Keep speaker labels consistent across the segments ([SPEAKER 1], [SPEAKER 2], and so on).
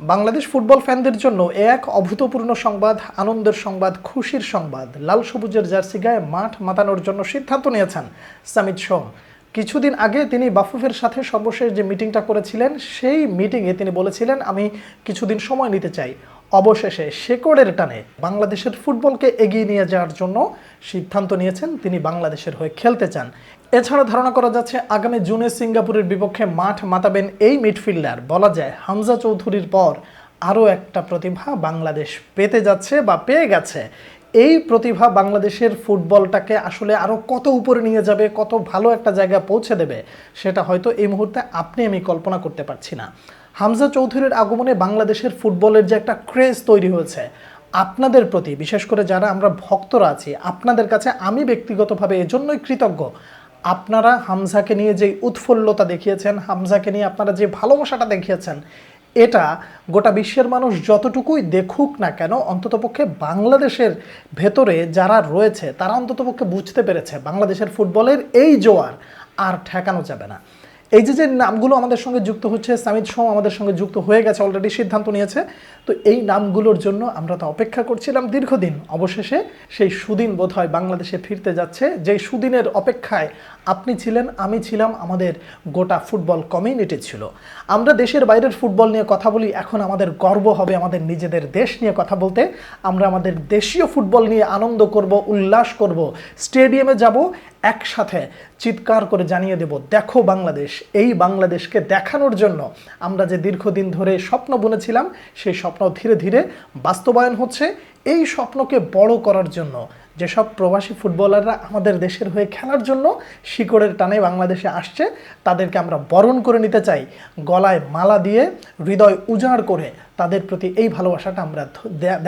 [SPEAKER 1] Bangladesh football ফ্যানদের জন্য এক অভূতপূর্ণ সংবাদ, আনন্দের সংবাদ, খুশির সংবাদ। লাল সবুজের জার্সি গায়ে মাঠ মাতানোর জন্য সিদ্ধান্ত নিয়েছেন সামিদ সোম। কিছুদিন আগে তিনি বাফুফের সাথে সর্বশেষ যে মিটিংটা করেছিলেন, সেই মিটিংয়ে তিনি বলেছিলেন, আমি কিছুদিন সময় নিতে চাই। অবশেষে শেকড়ের টানে বাংলাদেশের ফুটবলকে এগিয়ে নিয়ে যাওয়ার জন্য সিদ্ধান্ত নিয়েছেন। তিনি বাংলাদেশের হয়ে খেলতে চান। এছাড়া ধারণা করা যাচ্ছে আগামী জুনে সিঙ্গাপুরের বিপক্ষে মাঠ মাতাবেন এই মিডফিল্ডার। বলা যায়, হামজা চৌধুরীর পর আরও একটা প্রতিভা বাংলাদেশ পেতে যাচ্ছে বা পেয়ে গেছে। এই প্রতিভা বাংলাদেশের ফুটবলটাকে আসলে আরও কত উপরে নিয়ে যাবে, কত ভালো একটা জায়গায় পৌঁছে দেবে, সেটা হয়তো এই মুহূর্তে আপনি আমি কল্পনা করতে পারছি না। হামজা চৌধুরীর আগমনে বাংলাদেশের ফুটবলের যে একটা ক্রেজ তৈরি হয়েছে, আপনাদের প্রতি, বিশেষ করে যারা আমরা ভক্তরা আছি, আপনাদের কাছে আমি ব্যক্তিগতভাবে এজন্যই কৃতজ্ঞ। আপনারা হামজাকে নিয়ে যে উৎফুল্লতা দেখিয়েছেন, হামজাকে নিয়ে আপনারা যে ভালোবাসাটা দেখিয়েছেন, এটা গোটা বিশ্বের মানুষ যতটুকুই দেখুক না কেন অন্ততপক্ষে বাংলাদেশের ভেতরে যারা রয়েছে, তারা অন্ততপক্ষে বুঝতে পেরেছে বাংলাদেশের ফুটবলের এই জোয়ার আর ঠেকানো যাবে না। এই যে যে নামগুলো আমাদের সঙ্গে যুক্ত হচ্ছে সামিদ সোম আমাদের সঙ্গে যুক্ত হয়ে গেছে অলরেডি সিদ্ধান্ত নিয়েছে। তো এই নামগুলোর জন্য আমরা তো অপেক্ষা করছিলাম দীর্ঘদিন। অবশেষে সেই সুদিন বোধ হয় বাংলাদেশে ফিরতে যাচ্ছে। যেই সুদিনের অপেক্ষায় আপনি ছিলেন, আমি ছিলাম, আমাদের গোটা ফুটবল কমিউনিটি ছিল। আমরা দেশের বাইরের ফুটবল নিয়ে কথা বলি, এখন আমাদের গর্ব হবে আমাদের নিজেদের দেশ নিয়ে কথা বলতে। আমরা আমাদের দেশীয় ফুটবল নিয়ে আনন্দ করব, উল্লাস করব। স্টেডিয়ামে যাব একসাথে চিৎকার করে জানিয়ে দেব, দেখো বাংলাদেশ, এই বাংলাদেশকে দেখানোর জন্য আমরা যে দীর্ঘদিন ধরে স্বপ্ন বুনেছিলাম, সেই স্বপ্ন ধীরে ধীরে বাস্তবায়ন হচ্ছে। এই স্বপ্নকে বড় করার জন্য যেসব প্রবাসী ফুটবলাররা আমাদের দেশের হয়ে খেলার জন্য শিকড়ের টানে বাংলাদেশে আসছে, তাদেরকে আমরা বরণ করে নিতে চাই। গলায় মালা দিয়ে হৃদয় উজাড় করে তাদের প্রতি এই ভালোবাসাটা আমরা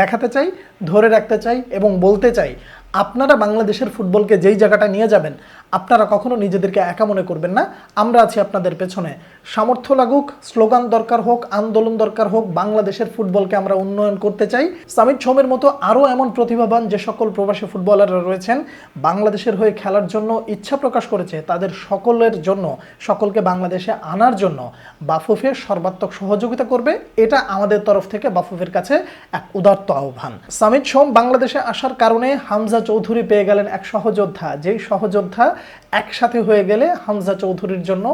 [SPEAKER 1] দেখাতে চাই, ধরে রাখতে চাই এবং বলতে চাই। আপনারা বাংলাদেশের ফুটবলকে যেই জায়গাটা নিয়ে যাবেন আপনারা কখনো নিজেদেরকে একা মনে করবেন না। আমরা আছি আপনাদের পেছনে। সামর্থ্য লাগুক, স্লোগান দরকার হোক, আন্দোলন দরকার হোক, বাংলাদেশের ফুটবলকে আমরা উন্নয়ন করতে চাই। সামিদ সোমের মতো আরও এমন প্রতিভাবান যে সকল প্রবাসী ফুটবলাররা রয়েছেন, বাংলাদেশের হয়ে খেলার জন্য ইচ্ছা প্রকাশ করেছে তাদের সকলের জন্য, সকলকে বাংলাদেশে আনার জন্য। বাফুফে সর্বাত্মক সহযোগিতা করবে, এটা আমাদের তরফ থেকে বাফুফের কাছে এক উদাত্ত আহ্বান। সামিদ সোম বাংলাদেশে আসার কারণে হামজা চৌধুরী পেয়ে গেলেন এক সহযোদ্ধা। যেই সহযোদ্ধা একসাথে হয়ে গেলে হামজা চৌধুরীর জন্য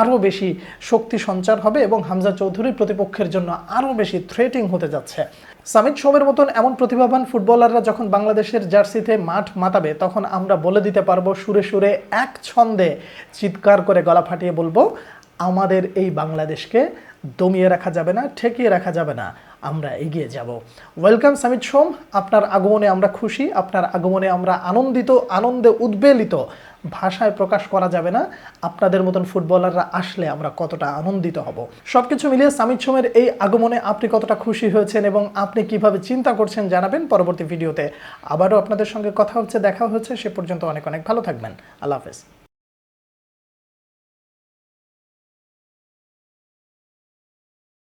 [SPEAKER 1] আরও বেশি শক্তি সঞ্চার হবে এবং হামজা চৌধুরী প্রতিপক্ষের জন্য আরও বেশি থ্রেটিং হতে যাচ্ছে। সামিদ সোমের মতন এমন প্রতিভাবান ফুটবলাররা যখন বাংলাদেশের জার্সিতে মাঠ মাতাবে, তখন আমরা বলে দিতে পারব সুরে সুরে এক ছন্দে চিৎকার করে গলা ফাটিয়ে বলব, আমাদের এই বাংলাদেশকে দমিয়ে রাখা যাবে না, ঠেকিয়ে রাখা যাবে না। আমরা এগিয়ে যাব। ওয়েলকাম সামিদ সোম আপনার আগমনে আমরা খুশি, আপনার আগমনে আমরা আনন্দিত, আনন্দে উদ্বেলিত। ভাষায় প্রকাশ করা যাবে না। আপনাদের মতন ফুটবলাররা আসলে আমরা কতটা আনন্দিত হব। সব কিছু মিলিয়ে সামিদ সোমের এই আগমনে আপনি কতটা খুশি হয়েছেন এবং আপনি কীভাবে চিন্তা করছেন জানাবেন পরবর্তী ভিডিওতে। আবারও আপনাদের সঙ্গে কথা হচ্ছে, দেখা হচ্ছে, সে পর্যন্ত অনেক অনেক ভালো থাকবেন। আল্লাহ হাফেজ।